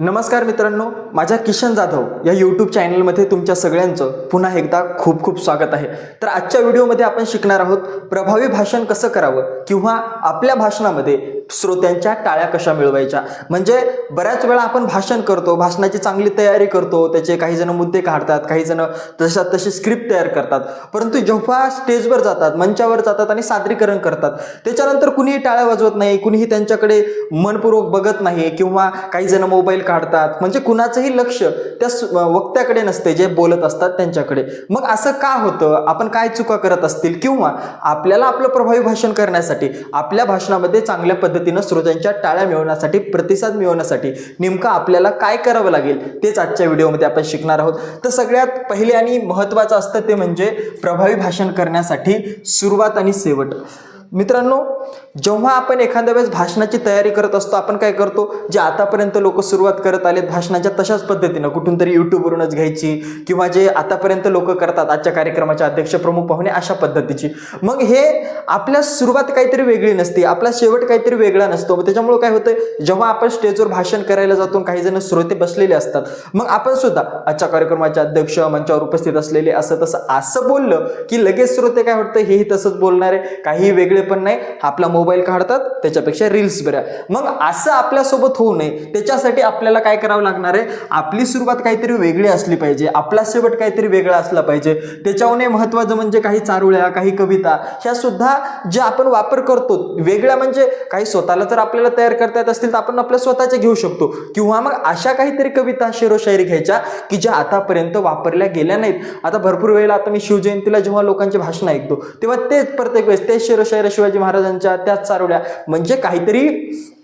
नमस्कार मित्रांनो माझ्या किशन जाधव या यूट्यूब चॅनलमध्ये तुमच्या सगळ्यांचं पुन्हा एकदा खूप खूप स्वागत आहे. तर आजच्या व्हिडिओमध्ये आपण शिकणार आहोत प्रभावी भाषण कसं करावं किंवा आपल्या भाषणामध्ये श्रोत्यांच्या टाळ्या कशा मिळवायच्या? म्हणजे बऱ्याच वेळा आपण भाषण करतो भाषणाची चांगली तयारी करतो त्याचे काही जण मुद्दे काढतात काही जण तशा तशी स्क्रिप्ट तयार करतात. परंतु जेव्हा स्टेजवर जातात मंचावर जातात आणि सादरीकरण करतात त्याच्यानंतर कुणीही टाळ्या वाजवत नाही कुणीही त्यांच्याकडे मनपूर्वक बघत नाही किंवा काही जण मोबाईल काढतात. म्हणजे कुणाचंही लक्ष त्या वक्त्याकडे नसते जे बोलत असतात त्यांच्याकडे. मग असं का होतं? आपण काय चुका करत असतील? किंवा आपल्याला आपलं प्रभावी भाषण करण्यासाठी आपल्या भाषणामध्ये चांगल्या पद्धती पद्धतीनं श्रोत्यांच्या टाळ्या मिळवण्यासाठी प्रतिसाद मिळवण्यासाठी नेमकं आपल्याला काय करावं लागेल तेच आजच्या व्हिडिओमध्ये आपण शिकणार आहोत. तर सगळ्यात पहिले आणि महत्त्वाचं असतं ते म्हणजे प्रभावी भाषण करण्यासाठी सुरुवात आणि शेवट. मित्रांनो जेव्हा आपण एखाद्या वेळेस भाषणाची तयारी करत असतो आपण काय करतो? जे आतापर्यंत लोक सुरुवात करत आलेत भाषणाच्या तशाच पद्धतीनं कुठून तरी यूट्यूबवरूनच घ्यायची किंवा जे आतापर्यंत लोक करतात आजच्या कार्यक्रमाचे अध्यक्ष प्रमुख पाहुणे अशा पद्धतीची. मग हे आपल्या सुरुवात काहीतरी वेगळी नसते आपला शेवट काहीतरी वेगळा नसतो. मग त्याच्यामुळे काय होतं जेव्हा आपण स्टेजवर भाषण करायला जातो काही जण श्रोते बसलेले असतात. मग आपण सुद्धा आजच्या कार्यक्रमाचे अध्यक्ष मंचावर उपस्थित असलेले असं तसं असं बोललं की लगेच श्रोते काय वाटतं? हेही तसंच बोलणार आहे काही वेगळे पण नाही आपला मोबाईल काढतात त्याच्यापेक्षा रील्स बऱ्या. मग असं आपल्यासोबत होऊ नये. त्याच्यासाठी आपल्याला काय करावं लागणार आहे? आपली सुरुवात काहीतरी वेगळी असली पाहिजे. आपला शेवट काहीतरी वेगळा असला पाहिजे. त्याच्याहूनही महत्त्वाचं म्हणजे काही चारुळ्या काही कविता ह्या सुद्धा ज्या आपण वापर करतो वेगळ्या म्हणजे काही स्वतःला जर आपल्याला तयार करता येत असतील तर आपण आपल्या स्वतःच्या घेऊ शकतो. किंवा मग अशा काहीतरी कविता शेरोशायरी घ्यायच्या की ज्या आतापर्यंत वापरल्या गेल्या नाहीत. आता भरपूर वेळेला आता मी शिवजयंतीला जेव्हा लोकांचे भाषण ऐकतो तेव्हा तेच प्रत्येक वेळेस तेच शेरोशायरी शिवाजी महाराजांच्या त्याच चारोळ्या. म्हणजे काहीतरी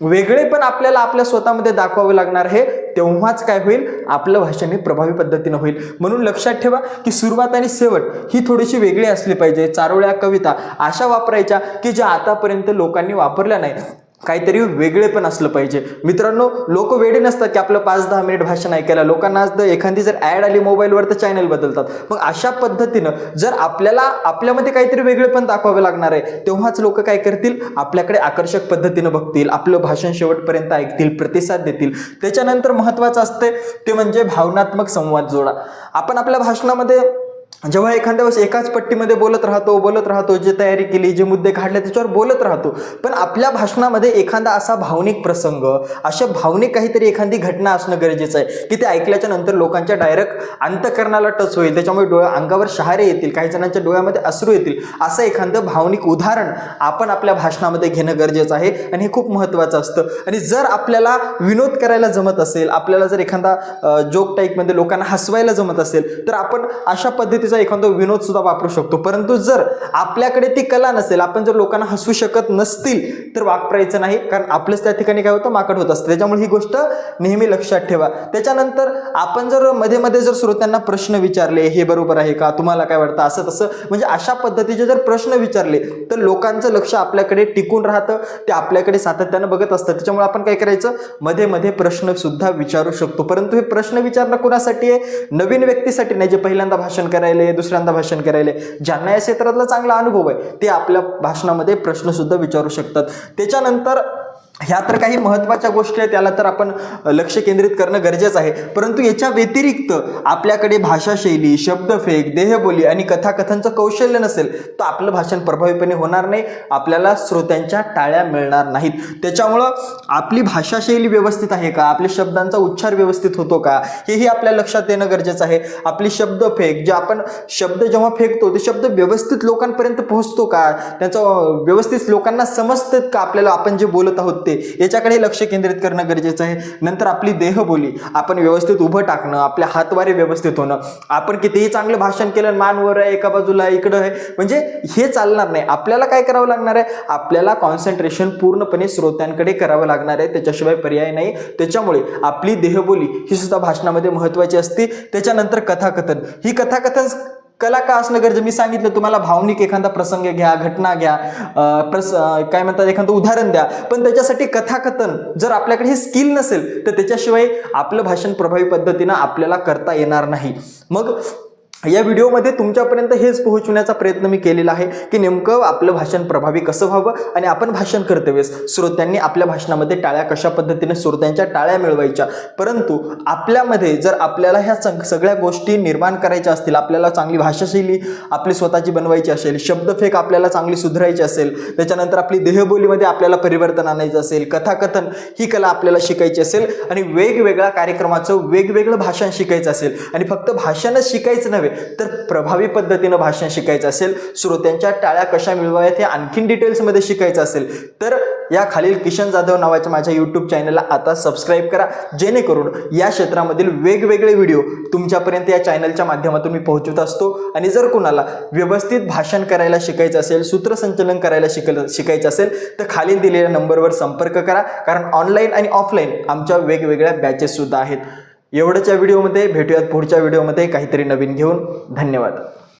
वेगळे पण आपल्याला आपल्या स्वतःमध्ये दाखवावे लागणार आहे तेव्हाच काय होईल? आपलं भाषण हे प्रभावी पद्धतीनं होईल. म्हणून लक्षात ठेवा की सुरुवात आणि शेवट ही थोडीशी वेगळी असली पाहिजे. चारोळ्या कविता अशा वापरायच्या की ज्या आतापर्यंत लोकांनी वापरल्या नाही काहीतरी वेगळे पण असलं पाहिजे. मित्रांनो लोक वेडे नसतात की आपलं पाच दहा मिनिट भाषण ऐकायला. लोकांना आज एखादी जर ॲड आली मोबाईलवर तर चॅनल बदलतात. मग अशा पद्धतीनं जर आपल्याला आपल्यामध्ये काहीतरी वेगळे पण दाखवावे लागणार आहे तेव्हाच लोक काय करतील? आपल्याकडे आकर्षक पद्धतीनं बघतील आपलं भाषण शेवटपर्यंत ऐकतील प्रतिसाद देतील. त्याच्यानंतर महत्त्वाचं असते ते म्हणजे भावनात्मक संवाद जोडा. आपण आपल्या भाषणामध्ये जेव्हा एखाद्या वेळेस एकाच पट्टीमध्ये बोलत राहतो बोलत राहतो जे तयारी केली जे मुद्दे काढले त्याच्यावर बोलत राहतो. पण आपल्या भाषणामध्ये एखादा असा भावनिक प्रसंग अशा भावनिक काहीतरी एखादी घटना असणं गरजेचं आहे की ते ऐकल्याच्या नंतर लोकांच्या डायरेक्ट अंतकरणाला टच होईल त्याच्यामुळे डोळ्या अंगावर शहारे येतील काही जणांच्या डोळ्यामध्ये अश्रू येतील असं एखादं भावनिक उदाहरण आपण आपल्या भाषणामध्ये घेणं गरजेचं आहे आणि हे खूप महत्त्वाचं असतं. आणि जर आपल्याला विनोद करायला जमत असेल आपल्याला जर एखादा जोक टाईपमध्ये लोकांना हसवायला जमत असेल तर आपण अशा पद्धती पद्धतीचा एखादा विनोद सुद्धा वापरू शकतो. परंतु जर आपल्याकडे ती कला नसेल आपण जर लोकांना हसू शकत नसतील तर वापरायचं नाही. कारण आपलंच त्या ठिकाणी काय होतं? माकड होत असतं. त्याच्यामुळे ही गोष्ट नेहमी लक्षात ठेवा. त्याच्यानंतर आपण जर मध्ये मध्ये जर श्रोत्यांना प्रश्न विचारले हे बरोबर आहे का? तुम्हाला काय वाटतं? असं तसं म्हणजे अशा पद्धतीचे जर प्रश्न विचारले तर लोकांचं लक्ष आपल्याकडे टिकून राहतं. ते आपल्याकडे सातत्यानं बघत असतं त्याच्यामुळे आपण काय करायचं? मध्ये मध्ये प्रश्न सुद्धा विचारू शकतो. परंतु हे प्रश्न विचारणं कोणासाठी आहे? नवीन व्यक्तीसाठी नाही जे पहिल्यांदा भाषण करायचं करायले दुसऱ्यांदा भाषण करायले. ज्यांना या क्षेत्रातला चांगला अनुभव आहे ते आपल्या भाषणामध्ये प्रश्नसुद्धा विचारू शकतात. त्याच्यानंतर ह्या तर काही महत्त्वाच्या गोष्टी आहेत त्याला तर आपण लक्ष केंद्रित करणं गरजेचं आहे. परंतु याच्या व्यतिरिक्त आपल्याकडे भाषाशैली शब्दफेक देहबोली आणि कथाकथनचं कौशल्य नसेल तर आपलं भाषण प्रभावीपणे होणार नाही आपल्याला श्रोत्यांच्या टाळ्या मिळणार नाहीत. त्याच्यामुळं आपली भाषाशैली व्यवस्थित आहे का? आपल्या शब्दांचा उच्चार व्यवस्थित होतो का? हेही आपल्या लक्षात येणं गरजेचं आहे. आपली शब्दफेक जे आपण शब्द जेव्हा फेकतो ते शब्द व्यवस्थित लोकांपर्यंत पोहोचतो का? त्याचं व्यवस्थित लोकांना समजतात का आपल्याला? आपण जे बोलत आहोत ते. याच्याकडे लक्ष केंद्रित करणं गरजेचं आहे. नंतर आपली देहबोली आपण व्यवस्थित उभं टाकणं आपल्या हातवारे व्यवस्थित होणं. आपण कितीही चांगलं भाषण केलं मानवर आहे एका बाजूला इकडं आहे म्हणजे हे चालणार नाही. आपल्याला काय करावं लागणार आहे? आपल्याला कॉन्सन्ट्रेशन पूर्णपणे श्रोत्यांकडे करावं लागणार आहे. त्याच्याशिवाय पर्याय नाही. त्याच्यामुळे आपली देहबोली ही सुद्धा भाषणामध्ये महत्त्वाची असते. त्याच्यानंतर कथाकथन. ही कथाकथन कला का असणं गरजेचं? मी सांगितलं तुम्हाला भावनिक एखादा प्रसंग घ्या घटना घ्या प्रस काय म्हणतात एखादं उदाहरण द्या. पण त्याच्यासाठी कथाकथन जर आपल्याकडे हे स्किल नसेल तर त्याच्याशिवाय आपलं भाषण प्रभावी पद्धतीनं आपल्याला करता येणार नाही. मग या व्हिडिओमध्ये तुमच्यापर्यंत हेच पोहोचवण्याचा प्रयत्न मी केलेला आहे की नेमकं आपलं भाषण प्रभावी कसं व्हावं आणि आपण भाषण करतेवेळेस श्रोत्यांनी आपल्या भाषणामध्ये टाळ्या कशा पद्धतीने श्रोत्यांच्या टाळ्या मिळवायच्या? परंतु आपल्यामध्ये जर आपल्याला ह्या सगळ्या गोष्टी निर्माण करायच्या असतील आपल्याला चांगली भाषाशैली आपली स्वतःची बनवायची असेल शब्दफेक आपल्याला चांगली सुधारायची असेल त्याच्यानंतर आपली देहबोलीमध्ये आपल्याला परिवर्तन आणायचं असेल कथाकथन ही कला आपल्याला शिकायची असेल आणि वेगवेगळ्या कार्यक्रमाचं वेगवेगळं भाषण शिकायचं असेल आणि फक्त भाषणच शिकायचं नव्हे तर प्रभावी पद्धतीनं भाषण शिकायचं असेल श्रोत्यांच्या टाळ्या कशा मिळवाव्यात हे आणखीन डिटेल्समध्ये शिकायचं असेल तर या खालील किशन जाधव नावाच्या माझ्या यूट्यूब चॅनलला आता सबस्क्राईब करा. जेणेकरून या क्षेत्रामधील वेगवेगळे व्हिडिओ तुमच्यापर्यंत या चॅनलच्या माध्यमातून मी पोहोचवत असतो. आणि जर कुणाला व्यवस्थित भाषण करायला शिकायचं असेल सूत्रसंचलन करायला शिक शिकायचं असेल तर खालील दिलेल्या नंबरवर संपर्क करा. कारण ऑनलाईन आणि ऑफलाईन आमच्या वेगवेगळ्या बॅचेस सुद्धा आहेत. एवढंच या व्हिडिओमध्ये. भेटूयात पुढच्या व्हिडिओमध्ये. काहीतरी नवीन घेऊन. धन्यवाद.